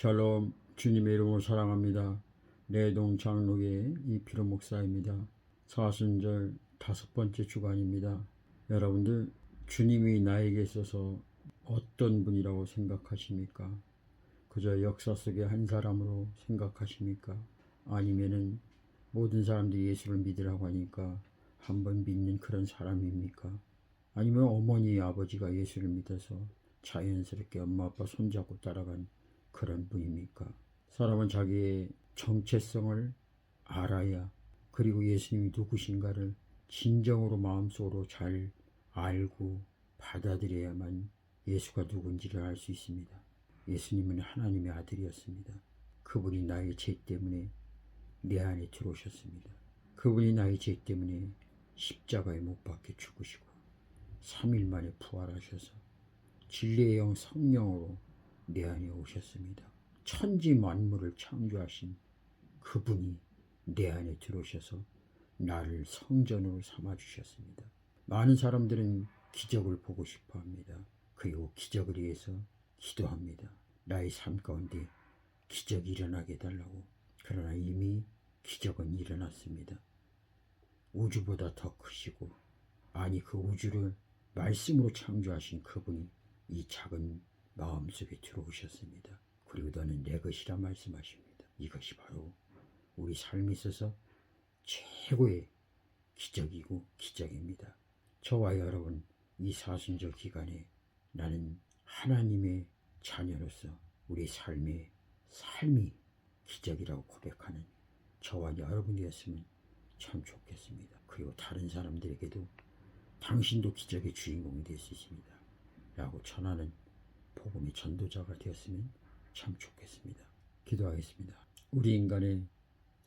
샬롬 주님의 이름으로 사랑합니다. 내동 장로의 이피로 목사입니다. 사순절 다섯 번째 주간입니다. 여러분들 주님이 나에게 있어서 어떤 분이라고 생각하십니까? 그저 역사 속의 한 사람으로 생각하십니까? 아니면은 모든 사람들이 예수를 믿으라고 하니까 한번 믿는 그런 사람입니까? 아니면 어머니 아버지가 예수를 믿어서 자연스럽게 엄마 아빠 손잡고 따라간 그런 분입니까? 사람은 자기의 정체성을 알아야 그리고 예수님이 누구신가를 진정으로 마음속으로 잘 알고 받아들여야만 예수가 누군지를 알 수 있습니다. 예수님은 하나님의 아들이었습니다. 그분이 나의 죄 때문에 내 안에 들어오셨습니다. 그분이 나의 죄 때문에 십자가에 못 박혀 죽으시고 3일 만에 부활하셔서 진리의 영 성령으로 내 안에 오셨습니다. 천지 만물을 창조하신 그분이 내 안에 들어오셔서 나를 성전으로 삼아 주셨습니다. 많은 사람들은 기적을 보고 싶어 합니다. 그리고 기적을 위해서 기도합니다. 나의 삶 가운데 기적이 일어나게 해달라고. 그러나 이미 기적은 일어났습니다. 우주보다 더 크시고, 아니 그 우주를 말씀으로 창조하신 그분이 이 작은 마음속에 들어오셨습니다. 그리고 너는 내 것이라 말씀하십니다. 이것이 바로 우리 삶에 있어서 최고의 기적이고 기적입니다. 저와 여러분 이 사순절 기간에 나는 하나님의 자녀로서 우리 삶의 삶이 기적이라고 고백하는 저와 여러분이었으면 참 좋겠습니다. 그리고 다른 사람들에게도 당신도 기적의 주인공이 될 수 있습니다. 라고 전하는 복음의 전도자가 되었으면 참 좋겠습니다. 기도하겠습니다. 우리 인간의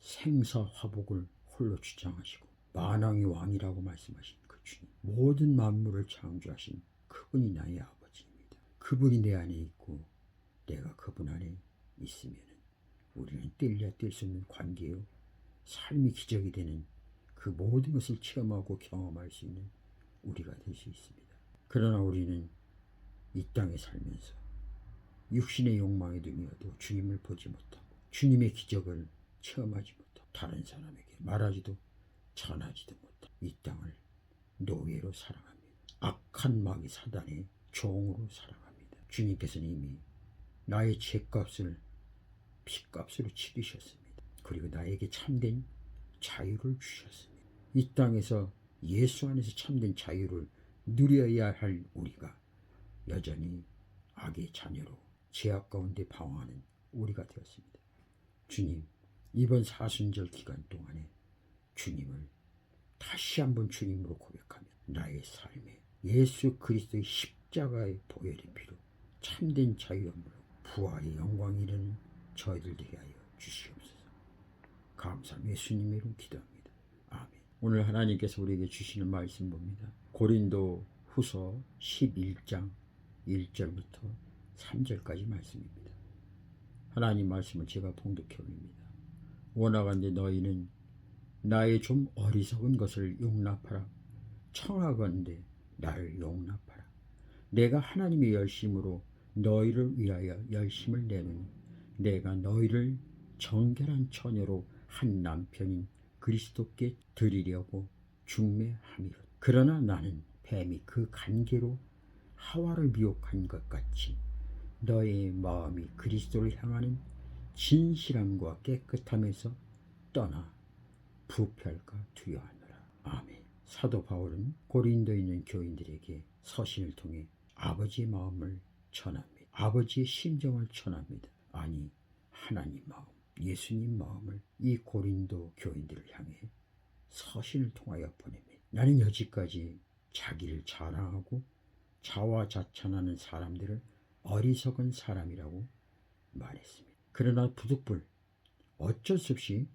생사화복을 홀로 주장하시고 만왕의 왕이라고 말씀하신 그 주님 모든 만물을 창조하신 그분이 나의 아버지입니다. 그분이 내 안에 있고 내가 그분 안에 있으면 우리는 뗄래야 뗄 수 없는 관계요 삶이 기적이 되는 그 모든 것을 체험하고 경험할 수 있는 우리가 될 수 있습니다. 그러나 우리는 이 땅에 살면서 육신의 욕망에 등이어도 주님을 보지 못하고 주님의 기적을 체험하지 못하고 다른 사람에게 말하지도 전하지도 못하고 이 땅을 노예로 살아갑니다. 악한 마귀 사단의 종으로 살아갑니다. 주님께서는 이미 나의 죄값을 피값으로 치르셨습니다. 그리고 나에게 참된 자유를 주셨습니다. 이 땅에서 예수 안에서 참된 자유를 누려야 할 우리가 여전히 악의 자녀로 죄악 가운데 방황하는 우리가 되었습니다. 주님, 이번 사순절 기간 동안에 주님을 다시 한번 주님으로 고백하며 나의 삶에 예수 그리스도의 십자가의 보혈의 피로 참된 자유함으로 부활의 영광이 이르는 저희들 되게 하여 주시옵소서. 감사함 예수님의 이름 기도합니다. 아멘. 오늘 하나님께서 우리에게 주시는 말씀 봅니다. 고린도 후서 11장 1절부터 3절까지 말씀입니다. 하나님 말씀을 제가 봉독해 올립니다. 원하건대 너희는 나의 좀 어리석은 것을 용납하라. 청하건대 나를 용납하라. 내가 하나님의 열심으로 너희를 위하여 열심을 내노니 내가 너희를 정결한 처녀로 한 남편인 그리스도께 드리려고 중매함이로. 그러나 나는 뱀이 그 관계로 하와를 미혹한 것 같이 너의 마음이 그리스도를 향하는 진실함과 깨끗함에서 떠나 부패할까 두려하노라. 아멘. 사도 바울은 고린도에 있는 교인들에게 서신을 통해 아버지의 마음을 전합니다. 아버지의 심정을 전합니다. 아니 하나님 마음, 예수님 마음을 이 고린도 교인들을 향해 서신을 통하여 보냅니다. 나는 여지까지 자기를 자랑하고 자화자찬하는 사람들을 어리석은 사람이라고 말했습니다. 그러나 부득불 어쩔 수 없이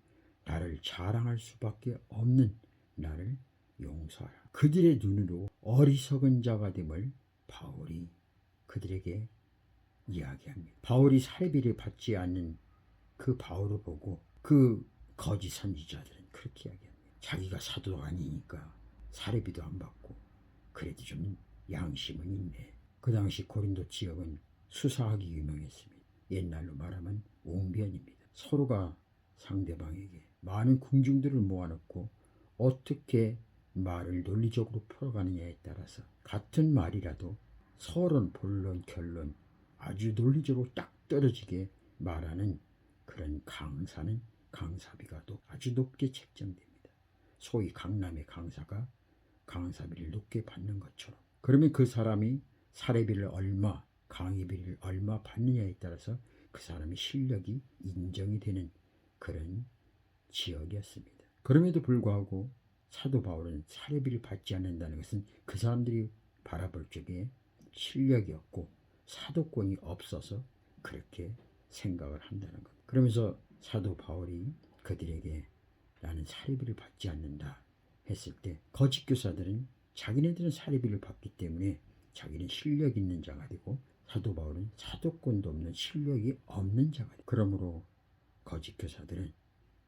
나를 자랑할 수밖에 없는 나를 용서하라. 그들의 눈으로 어리석은 자가 됨을 바울이 그들에게 이야기합니다. 바울이 살비를 받지 않는 그 바울을 보고 그 거짓 선지자들은 그렇게 이야기합니다. 자기가 사도가 아니니까 사례비도 안 받고 그래도 좀 양심은 있네. 그 당시 고린도 지역은 수사하기 유명했습니다. 옛날로 말하면 웅변입니다. 서로가 상대방에게 많은 궁중들을 모아놓고 어떻게 말을 논리적으로 풀어가느냐에 따라서 같은 말이라도 서론, 본론, 결론 아주 논리적으로 딱 떨어지게 말하는 그런 강사는 강사비가 또 아주 높게 책정됩니다. 소위 강남의 강사가 강사비를 높게 받는 것처럼 그러면 그 사람이 사례비를 얼마, 강의비를 얼마 받느냐에 따라서 그 사람의 실력이 인정이 되는 그런 지역이었습니다. 그럼에도 불구하고 사도 바울은 사례비를 받지 않는다는 것은 그 사람들이 바라볼 적에 실력이 없고 사도권이 없어서 그렇게 생각을 한다는 것. 그러면서 사도 바울이 그들에게 나는 사례비를 받지 않는다 했을 때 거짓 교사들은 자기네들은 사례비를 받기 때문에 자기는 실력 있는 자가 되고 사도 바울은 사도권도 없는 실력이 없는 자가 돼. 그러므로 거짓 교사들은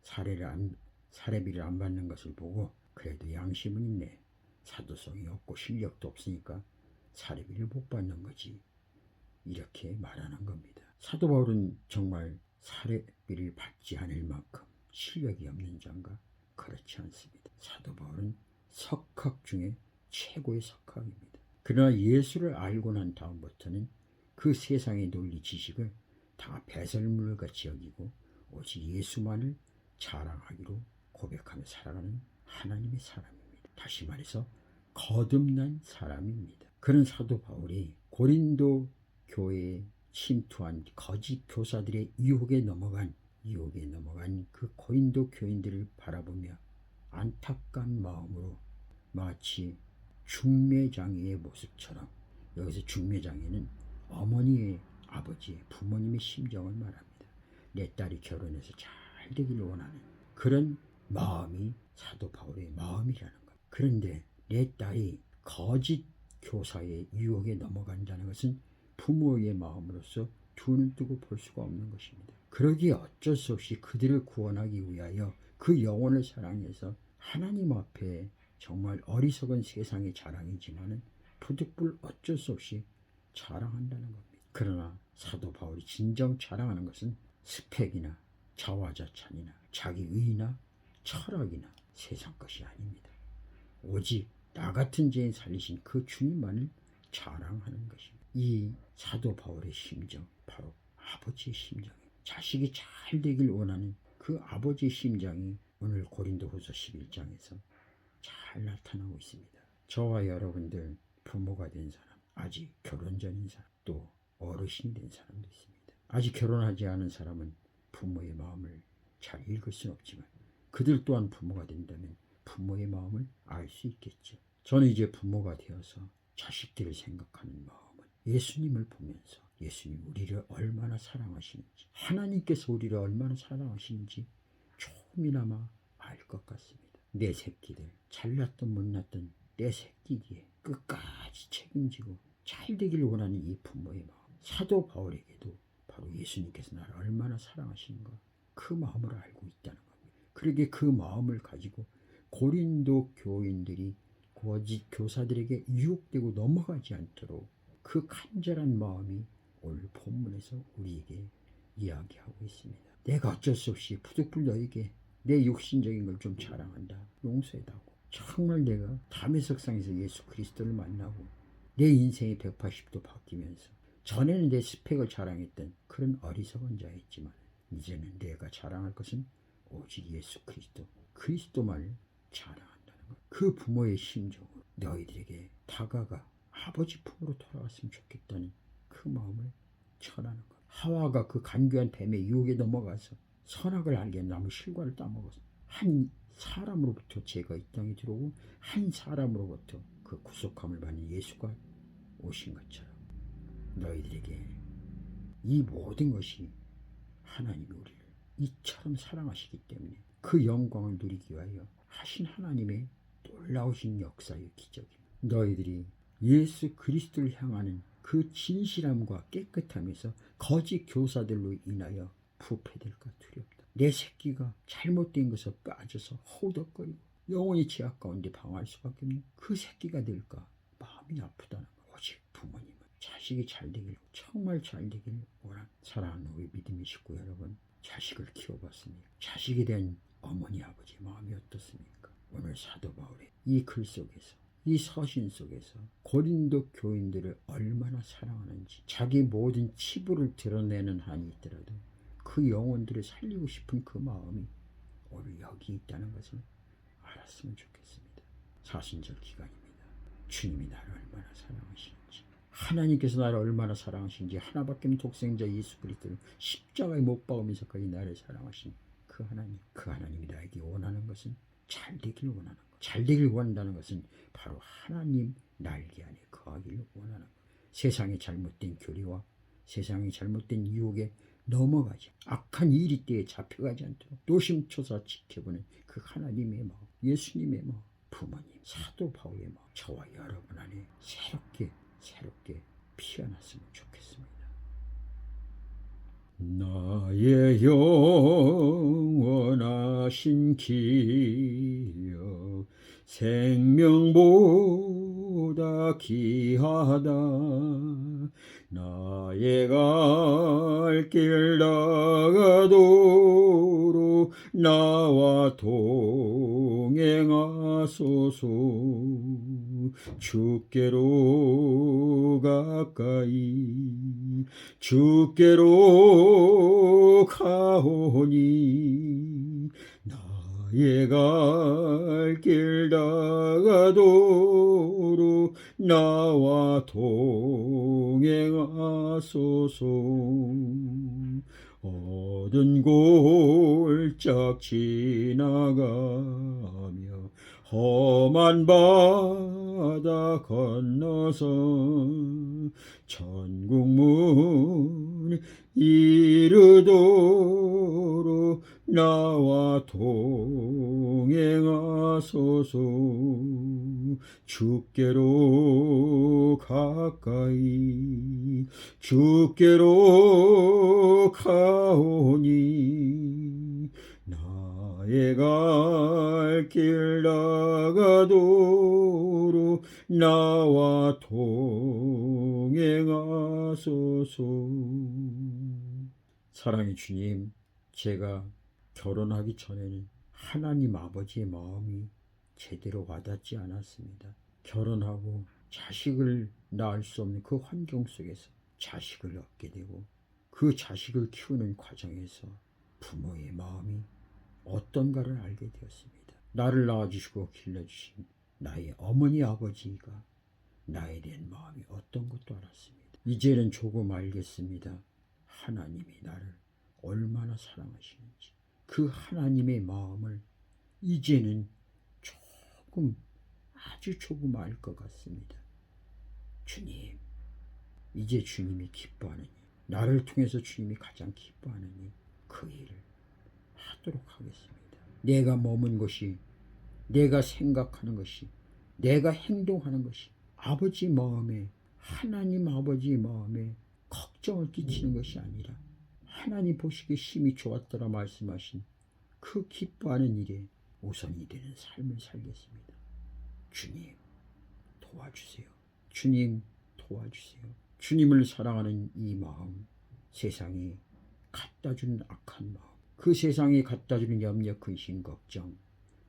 사례를 안, 사례비를 안 받는 것을 보고 그래도 양심은 있네. 사도성이 없고 실력도 없으니까 사례비를 못 받는 거지. 이렇게 말하는 겁니다. 사도 바울은 정말 사례비를 받지 않을 만큼 실력이 없는 자인가? 그렇지 않습니다. 사도 바울은 석학 중에 최고의 석학입니다. 그러나 예수를 알고 난 다음부터는 그 세상의 논리 지식을 다 배설물 같이 여기고 오직 예수만을 자랑하기로 고백하며 살아가는 하나님의 사람입니다. 다시 말해서 거듭난 사람입니다. 그런 사도 바울이 고린도 교회에 침투한 거짓 교사들의 유혹에 넘어간 유혹에 넘어간 그 고린도 교인들을 바라보며 안타까운 마음으로 마치 중매장애의 모습처럼 여기서 중매장애는 어머니의 아버지의 부모님의 심정을 말합니다. 내 딸이 결혼해서 잘 되기를 원하는 그런 마음이 사도 바울의 마음이라는 것. 그런데 내 딸이 거짓 교사의 유혹에 넘어간다는 것은 부모의 마음으로서 두 눈 뜨고 볼 수가 없는 것입니다. 그러기에 어쩔 수 없이 그들을 구원하기 위하여 그 영혼을 사랑해서 하나님 앞에 정말 어리석은 세상의 자랑이지만은 부득불 어쩔 수 없이 자랑한다는 겁니다. 그러나 사도 바울이 진정 자랑하는 것은 스펙이나 자화자찬이나 자기 의나 철학이나 세상 것이 아닙니다. 오직 나 같은 죄인 살리신 그 주님만을 자랑하는 것입니다. 이 사도 바울의 심정, 바로 아버지의 심정이에요. 자식이 잘 되길 원하는 그 아버지의 심장이 오늘 고린도 후서 11장에서 잘 나타나고 있습니다. 저와 여러분들 부모가 된 사람, 아직 결혼 전인 사람, 또 어르신이 된 사람도 있습니다. 아직 결혼하지 않은 사람은 부모의 마음을 잘 읽을 수는 없지만 그들 또한 부모가 된다면 부모의 마음을 알 수 있겠죠. 저는 이제 부모가 되어서 자식들을 생각하는 마음은 예수님을 보면서 예수님 우리를 얼마나 사랑하시는지 하나님께서 우리를 얼마나 사랑하시는지 조금이나마 알 것 같습니다. 내 새끼들 잘났든 못났든 내 새끼기에 끝까지 책임지고 잘 되기를 원하는 이 부모의 마음 사도 바울에게도 바로 예수님께서 나를 얼마나 사랑하시는가 그 마음을 알고 있다는 겁니다. 그러게 그 마음을 가지고 고린도 교인들이 거짓 교사들에게 유혹되고 넘어가지 않도록 그 간절한 마음이 오늘 본문에서 우리에게 이야기하고 있습니다. 내가 어쩔 수 없이 부득불 너에게 내 육신적인 걸 좀 자랑한다. 용서해다고. 정말 내가 담의 석상에서 예수 그리스도를 만나고 내 인생이 180도 바뀌면서 전에는 내 스펙을 자랑했던 그런 어리석은 자였지만 이제는 내가 자랑할 것은 오직 예수 그리스도 그리스도만을 자랑한다는 것. 그 부모의 심정으로 너희들에게 다가가 아버지 품으로 돌아왔으면 좋겠다는 그 마음을 전하는 것. 하와가 그 간교한 뱀의 유혹에 넘어가서 선악을 알게 나무 실과를 따먹어서 한 사람으로부터 죄가 이 땅에 들어오고 한 사람으로부터 그 구속함을 받는 예수가 오신 것처럼 너희들에게 이 모든 것이 하나님이 우리를 이처럼 사랑하시기 때문에 그 영광을 누리기 위하여 하신 하나님의 놀라우신 역사의 기적입니다. 너희들이 예수 그리스도를 향하는 그 진실함과 깨끗함에서 거짓 교사들로 인하여 부패될 까 두렵다. 내 새끼가 잘못된 것에 빠져서 허우덕거리고 영원히 지악 가운데 방황할 수밖에 없는 그 새끼가 될까 마음이 아프다는 거. 오직 부모님은 자식이 잘 되길 정말 잘 되길 원한 사랑하는 우리 믿음의 식구 여러분 자식을 키워봤습니까? 자식에 대한 어머니 아버지 마음이 어떻습니까? 오늘 사도 바울의 이 글 속에서 이 서신 속에서 고린도 교인들을 얼마나 사랑하는지 자기 모든 치부를 드러내는 한이 있더라도 그 영혼들을 살리고 싶은 그 마음이 오늘 여기 있다는 것을 알았으면 좋겠습니다. 사순절 기간입니다. 주님이 나를 얼마나 사랑하시는지 하나님께서 나를 얼마나 사랑하시는지 하나밖에 없는 독생자 예수 그리스도를 십자가에 못 박으면서까지 나를 사랑하신 그 하나님 그 하나님이 나에게 원하는 것은 잘 되길 원하는 것. 잘 되길 원한다는 것은 바로 하나님 날개 안에 거하기를 원하는 것. 세상의 잘못된 교리와 세상의 잘못된 유혹에 넘어가지 악한 일이 때에 잡혀가지 않도록 노심초사 지켜보는 그 하나님의 마음 예수님의 마음 부모님 사도 바울의 마음 저와 여러분 안에 새롭게 새롭게 피어났으면 좋겠습니다. 나의 영원하신 기여 생명보 다 귀하다. 나의 갈길 나가도록 나와 동행하소서. 주께로 가까이 주께로 가오니 나의 갈길 나가도록 나와 동행하소서. 어두운 골짝 지나가며 험한 바다 건너서 천국문 이르도록 나와 동 행하소서. 주께로 가까이 주께로 가오니 나의 갈 길 나가도록 나와 동행하소서. 사랑의 주님 제가 결혼하기 전에는 하나님 아버지의 마음이 제대로 와닿지 않았습니다. 결혼하고 자식을 낳을 수 없는 그 환경 속에서 자식을 얻게 되고 그 자식을 키우는 과정에서 부모의 마음이 어떤가를 알게 되었습니다. 나를 낳아주시고 길러주신 나의 어머니 아버지가 나에 대한 마음이 어떤 것도 알았습니다. 이제는 조금 알겠습니다. 하나님이 나를 얼마나 사랑하시는지 그 하나님의 마음을 이제는 조금 아주 조금 알 것 같습니다. 주님, 이제 주님이 기뻐하는 일, 나를 통해서 주님이 가장 기뻐하는 일, 그 일을 하도록 하겠습니다. 내가 머문 것이, 내가 생각하는 것이, 내가 행동하는 것이 아버지 마음에, 하나님 아버지 마음에 걱정을 끼치는 것이 아니라 하나님 보시기에 심히 좋았더라 말씀하신 그 기뻐하는 일에 우선이 되는 삶을 살겠습니다. 주님, 도와주세요. 주님, 도와주세요. 주님을 사랑하는 이 마음, 세상에 갖다 주는 악한 마음, 그 세상에 갖다 주는 염려, 근심, 걱정,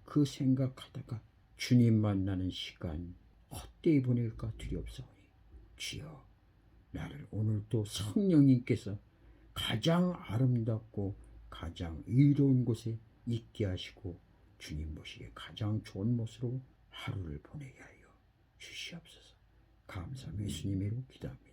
그 생각하다가 주님 만나는 시간 헛되이 보낼까 두렵사오니 주여 나를 오늘도 성령님께서 가장 아름답고 가장 의로운 곳에 있게 하시고 주님 보시기에 가장 좋은 모습으로 하루를 보내게 하여 주시옵소서. 감사하며 예수님으로 기도합니다.